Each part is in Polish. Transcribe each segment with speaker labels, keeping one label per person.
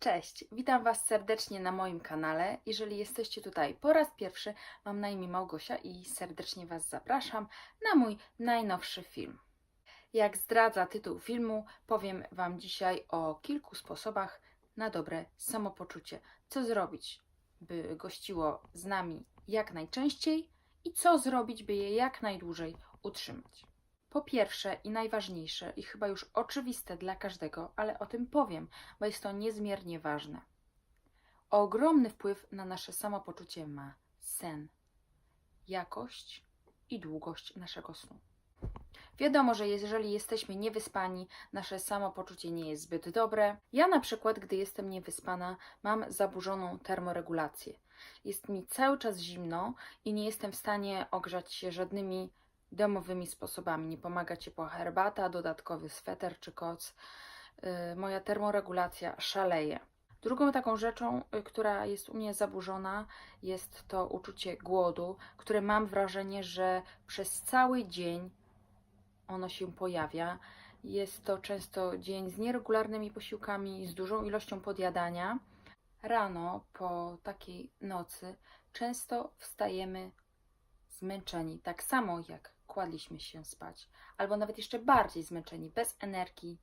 Speaker 1: Cześć, witam Was serdecznie na moim kanale. Jeżeli jesteście tutaj po raz pierwszy, mam na imię Małgosia i serdecznie Was zapraszam na mój najnowszy film. Jak zdradza tytuł filmu, powiem Wam dzisiaj o kilku sposobach na dobre samopoczucie. Co zrobić, by gościło z nami jak najczęściej i co zrobić, by je jak najdłużej utrzymać. Po pierwsze i najważniejsze, i chyba już oczywiste dla każdego, ale o tym powiem, bo jest to niezmiernie ważne. Ogromny wpływ na nasze samopoczucie ma sen, jakość i długość naszego snu. Wiadomo, że jeżeli jesteśmy niewyspani, nasze samopoczucie nie jest zbyt dobre. Ja na przykład, gdy jestem niewyspana, mam zaburzoną termoregulację. Jest mi cały czas zimno i nie jestem w stanie ogrzać się żadnymi domowymi sposobami. Nie pomaga ciepła herbata, dodatkowy sweter czy koc. Yy, moja termoregulacja szaleje. Drugą taką rzeczą, y, która jest u mnie zaburzona, jest to uczucie głodu, które mam wrażenie, że przez cały dzień ono się pojawia. Jest to często dzień z nieregularnymi posiłkami, z dużą ilością podjadania. Rano po takiej nocy często wstajemy zmęczeni, tak samo jak kładliśmy się spać, albo nawet jeszcze bardziej zmęczeni, bez energii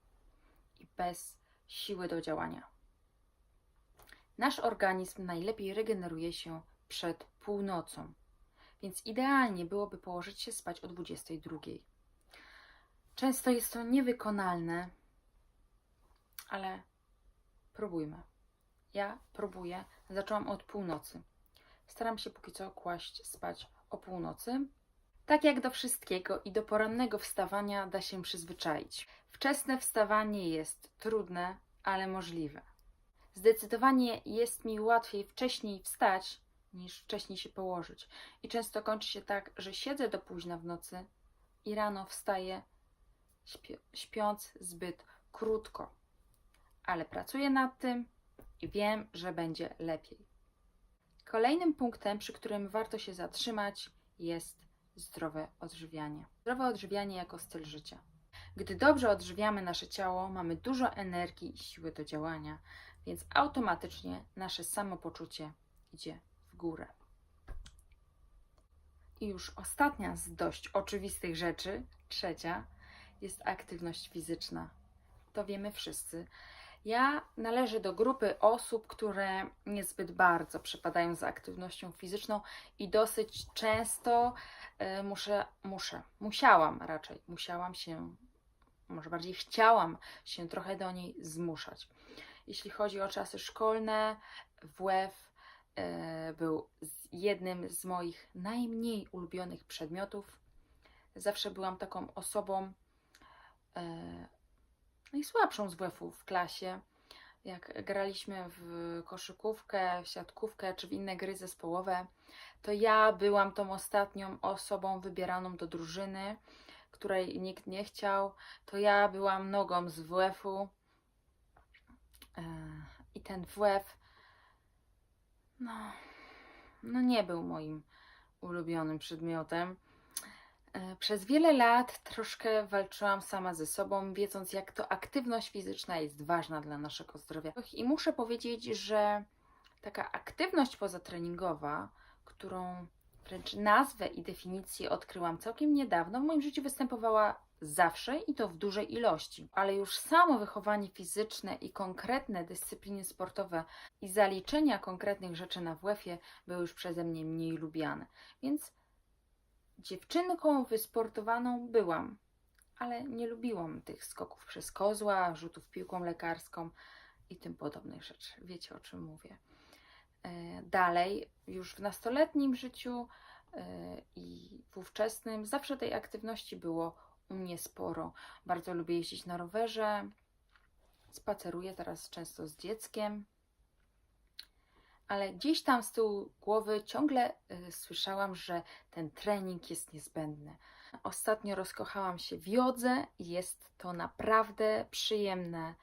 Speaker 1: i bez siły do działania. Nasz organizm najlepiej regeneruje się przed północą, więc idealnie byłoby położyć się spać o 22. Często jest to niewykonalne, ale próbujmy. Ja próbuję. Zaczęłam od północy. Staram się póki co kłaść spać o północy. Tak jak do wszystkiego i do porannego wstawania da się przyzwyczaić. Wczesne wstawanie jest trudne, ale możliwe. Zdecydowanie jest mi łatwiej wcześniej wstać, niż wcześniej się położyć. I często kończy się tak, że siedzę do późna w nocy i rano wstaję śpi- śpiąc zbyt krótko. Ale pracuję nad tym i wiem, że będzie lepiej. Kolejnym punktem, przy którym warto się zatrzymać, jest zdrowe odżywianie. Zdrowe odżywianie jako styl życia. Gdy dobrze odżywiamy nasze ciało, mamy dużo energii i siły do działania, więc automatycznie nasze samopoczucie idzie w górę. I już ostatnia z dość oczywistych rzeczy, trzecia, jest aktywność fizyczna. To wiemy wszyscy. Ja należę do grupy osób, które niezbyt bardzo przepadają za aktywnością fizyczną i dosyć często e, muszę, muszę, musiałam raczej, musiałam się, może bardziej chciałam się trochę do niej zmuszać. Jeśli chodzi o czasy szkolne, WF e, był z- jednym z moich najmniej ulubionych przedmiotów. Zawsze byłam taką osobą, e, najsłabszą z WF-u w klasie. Jak graliśmy w koszykówkę, w siatkówkę czy w inne gry zespołowe, to ja byłam tą ostatnią osobą wybieraną do drużyny, której nikt nie chciał. To ja byłam nogą z WF-u. E, I ten WF, no, no nie był moim ulubionym przedmiotem. E, Przez wiele lat troszkę walczyłam sama ze sobą, wiedząc, jak to aktywność fizyczna jest ważna dla naszego zdrowia. I muszę powiedzieć, że taka aktywność pozatreningowa, którą wręcz nazwę i definicję odkryłam całkiem niedawno, w moim życiu występowała zawsze i to w dużej ilości. Ale już samo wychowanie fizyczne i konkretne dyscypliny sportowe i zaliczenia konkretnych rzeczy na WF-ie były już przeze mnie mniej lubiane. Więc Dziewczynką wysportowaną byłam, ale nie lubiłam tych skoków przez kozła, rzutów piłką lekarską i tym podobnych rzeczy. Wiecie o czym mówię. E, Dalej, już w nastoletnim życiu e, i w ówczesnym, zawsze tej aktywności było u mnie sporo. Bardzo lubię jeździć na rowerze, spaceruję teraz często z dzieckiem, ale gdzieś tam z tyłu głowy ciągle y, słyszałam, że ten trening jest niezbędny. Ostatnio rozkochałam się w jodze i jest to naprawdę przyjemne.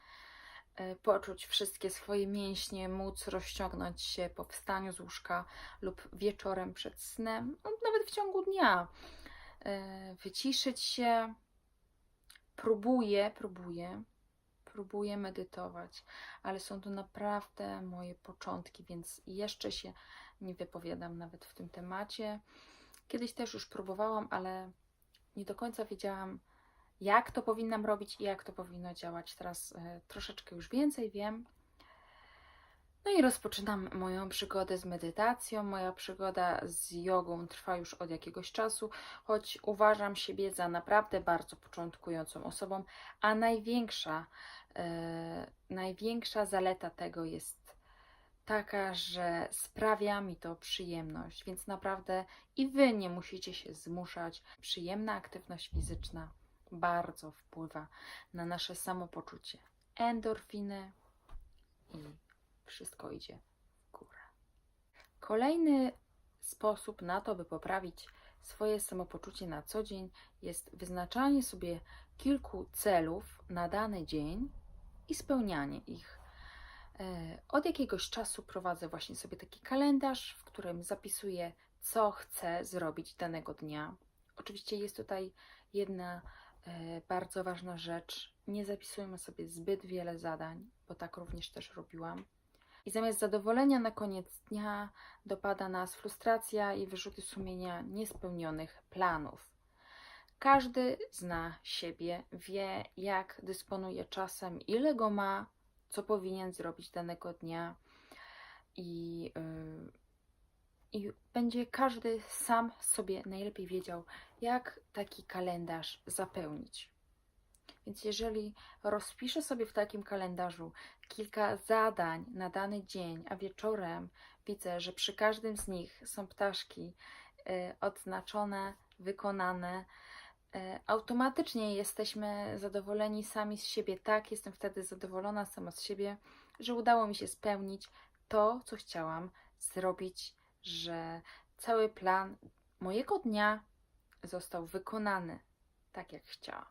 Speaker 1: y, Poczuć wszystkie swoje mięśnie, móc rozciągnąć się po wstaniu z łóżka lub wieczorem przed snem, no, nawet w ciągu dnia. y, Wyciszyć się. Próbuję, próbuję, próbuję medytować, ale są to naprawdę moje początki, więc jeszcze się nie wypowiadam nawet w tym temacie. Kiedyś też już próbowałam, ale nie do końca wiedziałam, jak to powinnam robić i jak to powinno działać. Teraz e, troszeczkę już więcej wiem. No i rozpoczynam moją przygodę z medytacją. Moja przygoda z jogą trwa już od jakiegoś czasu, choć uważam siebie za naprawdę bardzo początkującą osobą, a największa, największa zaleta tego jest taka, że sprawia mi to przyjemność, więc naprawdę i wy nie musicie się zmuszać. Przyjemna aktywność fizyczna bardzo wpływa na nasze samopoczucie. Endorfiny i wszystko idzie w górę. Kolejny sposób na to, by poprawić swoje samopoczucie na co dzień, jest wyznaczanie sobie kilku celów na dany dzień i spełnianie ich. E, Od jakiegoś czasu prowadzę właśnie sobie taki kalendarz, w którym zapisuję, co chcę zrobić danego dnia. Oczywiście jest tutaj jedna e, bardzo ważna rzecz. Nie zapisujmy sobie zbyt wiele zadań, bo tak również też robiłam. I zamiast zadowolenia na koniec dnia dopada nas frustracja i wyrzuty sumienia niespełnionych planów. Każdy zna siebie, wie jak dysponuje czasem, ile go ma, co powinien zrobić danego dnia i, yy, i będzie każdy sam sobie najlepiej wiedział, jak taki kalendarz zapełnić. Więc jeżeli rozpiszę sobie w takim kalendarzu kilka zadań na dany dzień, a wieczorem widzę, że przy każdym z nich są ptaszki y, odznaczone, wykonane, y, automatycznie jesteśmy zadowoleni sami z siebie. Tak, jestem wtedy zadowolona sama z siebie, że udało mi się spełnić to, co chciałam zrobić, że cały plan mojego dnia został wykonany tak, jak chciałam.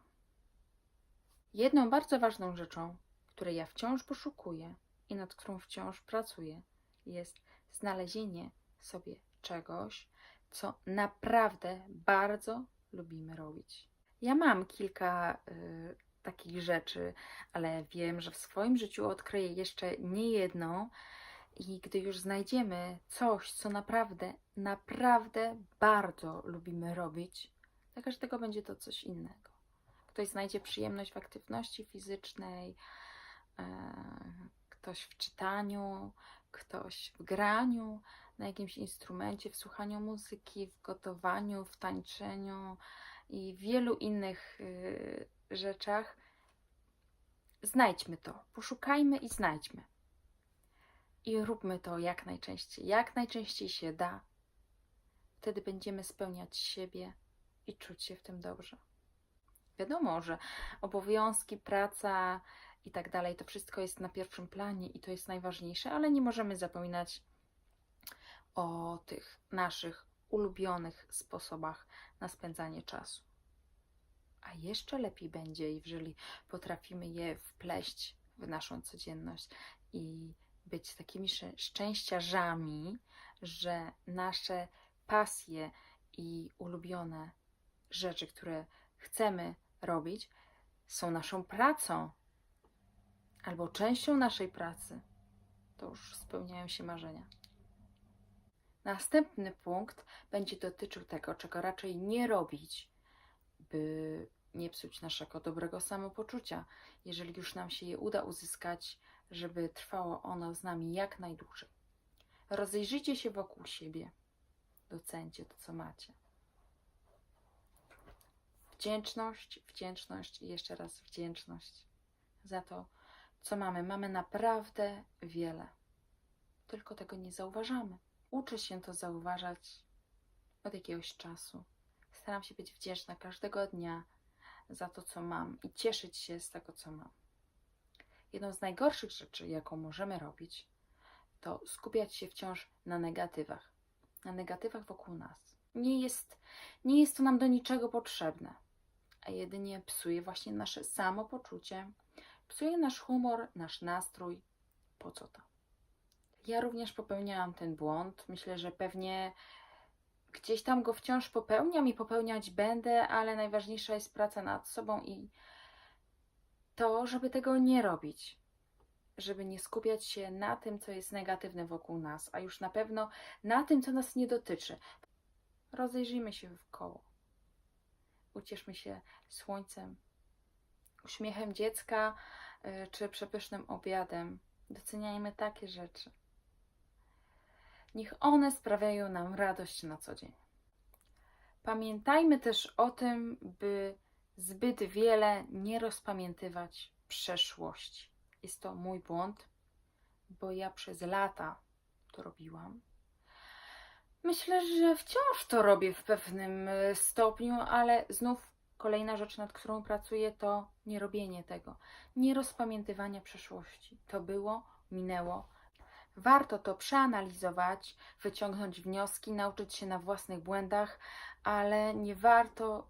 Speaker 1: Jedną bardzo ważną rzeczą, której ja wciąż poszukuję i nad którą wciąż pracuję, jest znalezienie sobie czegoś, co naprawdę bardzo lubimy robić. Ja mam kilka y, takich rzeczy, ale wiem, że w swoim życiu odkryję jeszcze nie jedną. I gdy już znajdziemy coś, co naprawdę, naprawdę bardzo lubimy robić, dla każdego będzie to coś innego. Ktoś znajdzie przyjemność w aktywności fizycznej, e, ktoś w czytaniu, ktoś w graniu na jakimś instrumencie, w słuchaniu muzyki, w gotowaniu, w tańczeniu i wielu innych y, rzeczach. Znajdźmy to, poszukajmy i znajdźmy. I róbmy to jak najczęściej, jak najczęściej się da. Wtedy będziemy spełniać siebie i czuć się w tym dobrze. Wiadomo, że obowiązki, praca i tak dalej, to wszystko jest na pierwszym planie i to jest najważniejsze, ale nie możemy zapominać o tych naszych ulubionych sposobach na spędzanie czasu. A jeszcze lepiej będzie, jeżeli potrafimy je wpleść w naszą codzienność i być takimi szczę- szczęściarzami, że nasze pasje i ulubione rzeczy, które chcemy robić, są naszą pracą albo częścią naszej pracy. To już spełniają się marzenia. Następny punkt będzie dotyczył tego, czego raczej nie robić, by nie psuć naszego dobrego samopoczucia, jeżeli już nam się je uda uzyskać, żeby trwało ono z nami jak najdłużej. Rozejrzyjcie się wokół siebie, docencie to, co macie. Wdzięczność, wdzięczność i jeszcze raz wdzięczność za to, co mamy. Mamy naprawdę wiele, tylko tego nie zauważamy. Uczę się to zauważać od jakiegoś czasu. Staram się być wdzięczna każdego dnia za to, co mam i cieszyć się z tego, co mam. Jedną z najgorszych rzeczy, jaką możemy robić, to skupiać się wciąż na negatywach, na negatywach wokół nas. Nie jest, nie jest to nam do niczego potrzebne, a jedynie psuje właśnie nasze samopoczucie, psuje nasz humor, nasz nastrój. Po co to? Ja również popełniałam ten błąd. Myślę, że pewnie gdzieś tam go wciąż popełniam i popełniać będę, ale najważniejsza jest praca nad sobą i to, żeby tego nie robić, żeby nie skupiać się na tym, co jest negatywne wokół nas, a już na pewno na tym, co nas nie dotyczy. Rozejrzyjmy się w koło. Ucieszmy się słońcem, uśmiechem dziecka czy przepysznym obiadem. Doceniajmy takie rzeczy. Niech one sprawiają nam radość na co dzień. Pamiętajmy też o tym, by zbyt wiele nie rozpamiętywać przeszłości. Jest to mój błąd, bo ja przez lata to robiłam. Myślę, że wciąż to robię w pewnym e, stopniu, ale znów kolejna rzecz, nad którą pracuję, to nie robienie tego. Nie rozpamiętywanie przeszłości. To było, minęło. Warto to przeanalizować, wyciągnąć wnioski, nauczyć się na własnych błędach, ale nie warto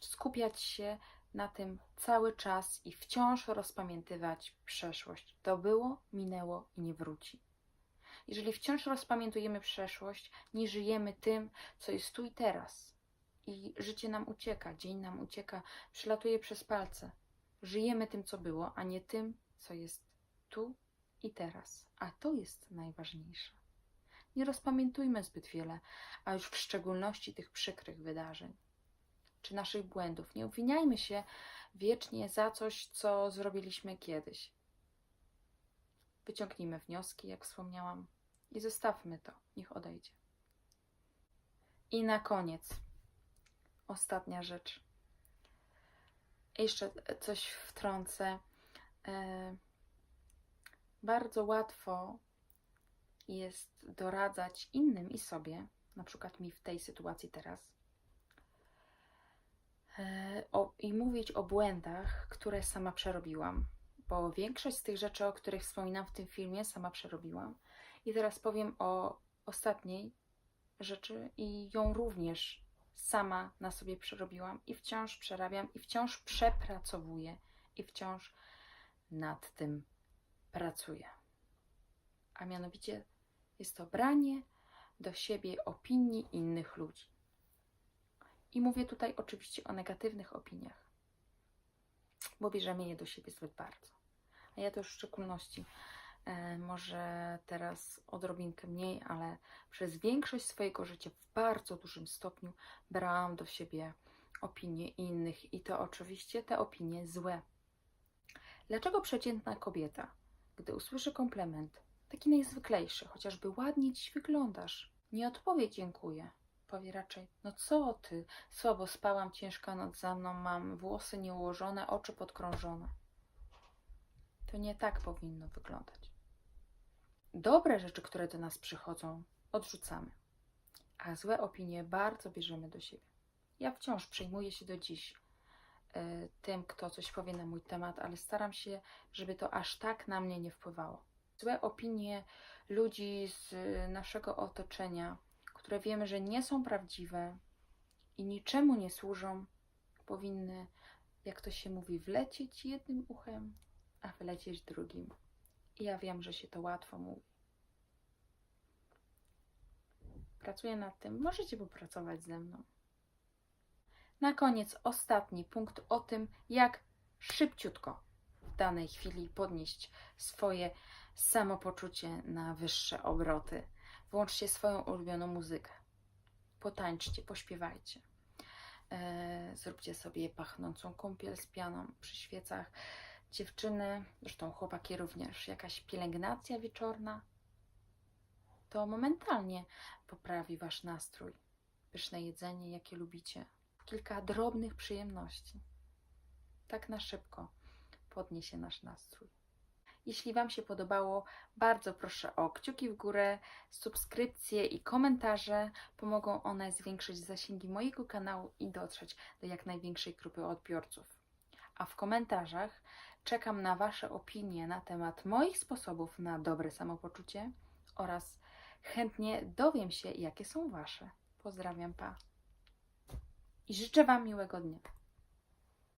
Speaker 1: skupiać się na tym cały czas i wciąż rozpamiętywać przeszłość. To było, minęło i nie wróci. Jeżeli wciąż rozpamiętujemy przeszłość, nie żyjemy tym, co jest tu i teraz. I życie nam ucieka, dzień nam ucieka, przelatuje przez palce. Żyjemy tym, co było, a nie tym, co jest tu i teraz. A to jest najważniejsze. Nie rozpamiętujmy zbyt wiele, a już w szczególności tych przykrych wydarzeń czy naszych błędów. Nie obwiniajmy się wiecznie za coś, co zrobiliśmy kiedyś. Wyciągnijmy wnioski, jak wspomniałam, i zostawmy to, niech odejdzie. I na koniec, ostatnia rzecz. Jeszcze coś wtrącę. E, bardzo łatwo jest doradzać innym i sobie, na przykład mi w tej sytuacji teraz, e, i mówić o błędach, które sama przerobiłam. Bo większość z tych rzeczy, o których wspominam w tym filmie, sama przerobiłam. I teraz powiem o ostatniej rzeczy i ją również sama na sobie przerobiłam i wciąż przerabiam i wciąż przepracowuję i wciąż nad tym pracuję. A mianowicie jest to branie do siebie opinii innych ludzi. I mówię tutaj oczywiście o negatywnych opiniach, bo bierzemy je do siebie zbyt bardzo. A ja to już w szczególności może teraz odrobinkę mniej, ale przez większość swojego życia w bardzo dużym stopniu brałam do siebie opinie innych i to oczywiście te opinie złe. Dlaczego przeciętna kobieta, gdy usłyszy komplement, taki najzwyklejszy, chociażby ładnie dziś wyglądasz, nie odpowie dziękuję, powie raczej, no co ty, słabo spałam, ciężka noc za mną mam, włosy nieułożone, oczy podkrążone. To nie tak powinno wyglądać. Dobre rzeczy, które do nas przychodzą, odrzucamy, a złe opinie bardzo bierzemy do siebie. Ja wciąż przejmuję się do dziś y, tym, kto coś powie na mój temat, ale staram się, żeby to aż tak na mnie nie wpływało. Złe opinie ludzi z naszego otoczenia, które wiemy, że nie są prawdziwe i niczemu nie służą, powinny, jak to się mówi, wlecieć jednym uchem, a wylecieć drugim. Ja wiem, że się to łatwo mówi. Pracuję nad tym. Możecie popracować ze mną. Na koniec ostatni punkt o tym, jak szybciutko w danej chwili podnieść swoje samopoczucie na wyższe obroty. Włączcie swoją ulubioną muzykę. Potańczcie, pośpiewajcie. E, zróbcie sobie pachnącą kąpiel z pianą przy świecach. Dziewczyny, zresztą chłopaki również, jakaś pielęgnacja wieczorna, to momentalnie poprawi wasz nastrój. Pyszne jedzenie, jakie lubicie. Kilka drobnych przyjemności. Tak na szybko podniesie nasz nastrój. Jeśli Wam się podobało, bardzo proszę o kciuki w górę, subskrypcje i komentarze. Pomogą one zwiększyć zasięgi mojego kanału i dotrzeć do jak największej grupy odbiorców. A w komentarzach czekam na Wasze opinie na temat moich sposobów na dobre samopoczucie oraz chętnie dowiem się, jakie są Wasze. Pozdrawiam, pa. I życzę Wam miłego dnia.